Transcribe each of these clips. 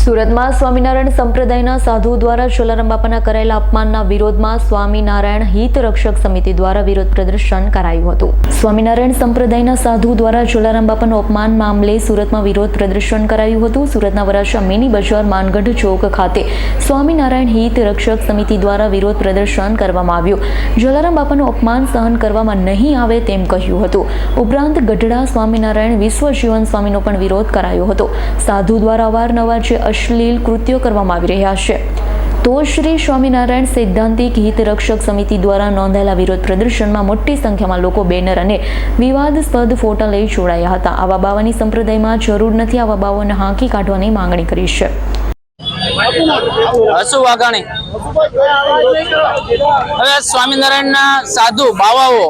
સુરતમાં સ્વામિનારાયણ સંપ્રદાયના સાધુ દ્વારા જલારામ બાપાના કરાયેલા અપમાનના વિરોધમાં સ્વામિનારાયણ હિત રક્ષક સમિતિ દ્વારા વિરોધ પ્રદર્શન કરાયું હતું. સ્વામિનારાયણ સંપ્રદાયના સાધુ દ્વારા જલારામ બાપાનું અપમાન મામલે સુરતમાં વિરોધ પ્રદર્શન કરાયું હતું. સુરતના વરાછા મિની બજાર માનગઢ ચોક ખાતે સ્વામિનારાયણ હિત રક્ષક સમિતિ દ્વારા વિરોધ પ્રદર્શન કરવામાં આવ્યું. જલારામ બાપાનું અપમાન સહન કરવામાં નહીં આવે તેમ કહ્યું હતું. ઉપરાંત ગઢડા સ્વામિનારાયણ વિશ્વ જીવન સ્વામીનો પણ વિરોધ કરાયો હતો. સાધુ દ્વારા અવારનવાર જે અશ્લીલ કૃત્યો કરવામાં આવી રહ્યા છે. તો શ્રી સ્વામિનારાયણ સૈદ્ધાંતિક હિતરક્ષક સમિતિ દ્વારા નોંધાયેલા વિરોધ પ્રદર્શનમાં મોટી સંખ્યામાં લોકો બેનર અને વિવાદસ્પદ ફોટા લઈ જોડાયા હતા. આવા બાવાની સંપ્રદાયમાં જરૂર નથી. આવા બાવાને હાંકી કાઢવાની માંગણી કરી છે. હસુ વાઘાણી. સાધુ, બાવાઓ,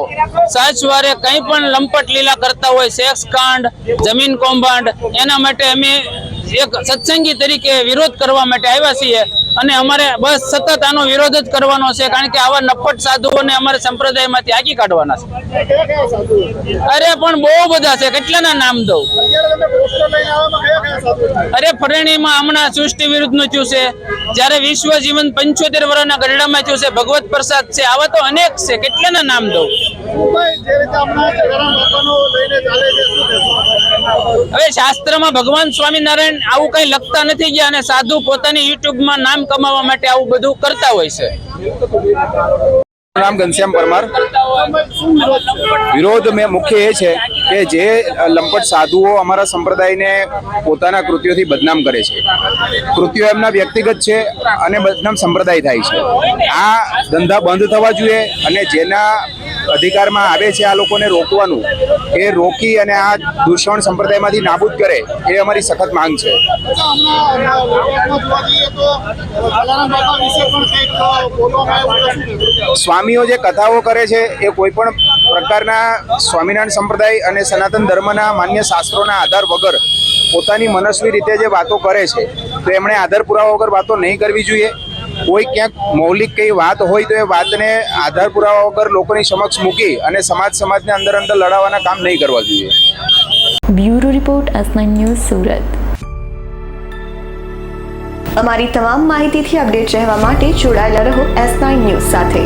સહજવારે કંઈ પણ લંપટ લીલા કરતા હોય, સેક્સ કાંડ, જમીન કૌભાંડ, એના માટે અમે એક સત્સંગી તરીકે વિરોધ કરવા માટે આવ્યા છીએ અને અમારે બસ સતત આનો વિરોધ જ કરવાનો છે, કારણ કે આવા નફટ સાધુઓને અમારે સંપ્રદાયમાંથી આગી કાઢવાના છે. અરે, પણ બહુ બધા છે. કેટલાના નામ દઉં? અરે, ફરણીમાં હમણાં સૃષ્ટિ વિરુદ્ધનું ચૂસે જ્યારે વિશ્વ જીવન પંચોતેર વર્ષના ગરડામાં થયું ભગવત પ્રસાદ છે. આવા તો અનેક છે. કેટલાના નામ દઉં? હવે શાસ્ત્રમાં ભગવાન સ્વામિનારાયણ આવું કઈ લખતા નથી ગયા અને સાધુ પોતાની યુટ્યુબમાં નામ કમાવા માટે આવું બધું કરતા હોય છે. નામ ઘનશ્યામ પરમાર. વિરોધ મેં મુખ્ય એ છે કે જે લંપટ સાધુઓ અમારા સંપ્રદાયને પોતાના કૃત્યોથી બદનામ કરે છે. કૃત્યો એમના વ્યક્તિગત છે અને બદનામ સંપ્રદાય થાય છે. આ ધંધા બંધ થવા જોઈએ અને જેના અધિકારમાં આવે છે આ લોકોને રોકવાનું, એ રોકી અને આ દૂષણ સંપ્રદાયમાંથી નાબૂદ કરે, એ અમારી સખત માંગ છે. સ્વામીઓ જે કથાઓ કરે છે એ કોઈ પણ પ્રકારના સ્વામિનારાયણ સંપ્રદાય અને સનાતન ધર્મના માન્ય શાસ્ત્રોના આધાર વગર પોતાની મનસ્વી રીતે જે વાતો કરે છે, તો એમણે આધાર પુરાવા વગર વાતો નહીં કરવી જોઈએ. કોઈ ક્યાંક મૌલિક કઈ વાત હોય તો એ વાતને આધાર પુરાવા વગર લોકોની સમક્ષ મૂકી અને સમાજ સમાજને અંદર અંદર લડાવવાના કામ નહીં કરવા જોઈએ. Bureau report nine news Surat. અમારી તમામ માહિતીથી અપડેટ રહેવા માટે જોડાયેલા રહો એસ નાઇન ન્યૂઝ સાથે.